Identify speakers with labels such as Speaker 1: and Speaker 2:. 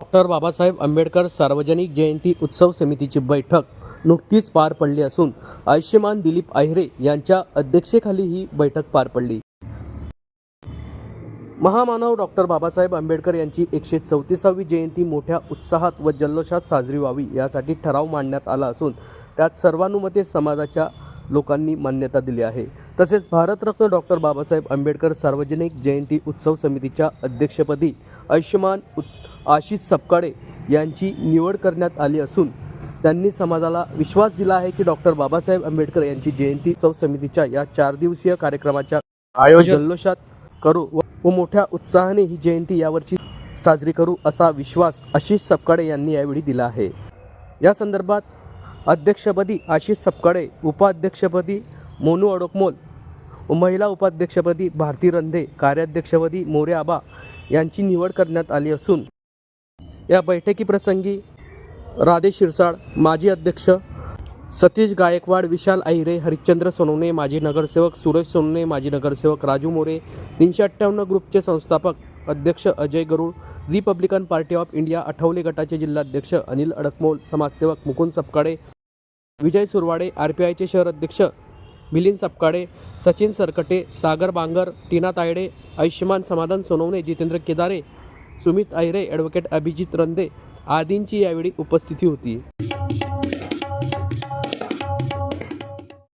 Speaker 1: Doctor Babasaheb Ambedkar सार्वजनिक जयंती उत्सव समितीची बैठक नुकतीच पार पडली असून आयुष्यमान दिलीप आहिरे यांच्या अध्यक्षतेखाली ही बैठक पार पडली. महामानव डॉक्टर बाबासाहेब आंबेडकर यांची एकशे चौतीसावी जयंती मोठ्या उत्साहात व जल्लोषात साजरी व्हावी यासाठी ठराव मांडण्यात आला असून त्यात सर्वानुमते समाजाच्या लोकांनी मान्यता दिली आहे. तसेच भारतरत्न डॉक्टर बाबासाहेब आंबेडकर सार्वजनिक जयंती उत्सव समितीच्या अध्यक्षपदी आयुष्यमान उत् आशिष सपकाळे यांची निवड करण्यात आली असून त्यांनी समाजाला विश्वास दिला आहे की डॉक्टर बाबासाहेब आंबेडकर यांची जयंती उत्सव समितीच्या या चार दिवसीय कार्यक्रमाच्या आयोजन जल्लोषात करू व व मोठ्या उत्साहाने ही जयंती यावर्षी साजरी करू असा विश्वास आशिष सपकाळे यांनी यावेळी दिला आहे. या संदर्भात अध्यक्षपदी आशिष सपकाळे उपाध्यक्षपदी मोनू अडोकमोल व महिला उपाध्यक्षपदी भारती रंधे कार्याध्यक्षपदी मोरे आबा यांची निवड करण्यात आली असून या बैठकीप्रसंगी राधे शिरसाळ माजी अध्यक्ष सतीश गायकवाड विशाल आहिरे हरिश्चंद्र सोनवणे माजी नगरसेवक सुरेश सोनवणे माजी नगरसेवक राजू मोरे तीनशे अठ्ठ्याण्णव ग्रुपचे संस्थापक अध्यक्ष Ajay Garud Republican Party of India Athawale गटाचे जिल्हाध्यक्ष अनिल अडकमोल समाजसेवक मुकुंद सपकाळे विजय सुरवाडे आर पी आयचे शहर अध्यक्ष मिलिंद सपकाळे सचिन सरकटे सागर बांगर टीना तायडे आयुष्यमान समाधान सोनवणे जितेंद्र केदारे सुमित आहिरे ॲडव्होकेट अभिजित रंदे आदींची यावेळी उपस्थिती होती.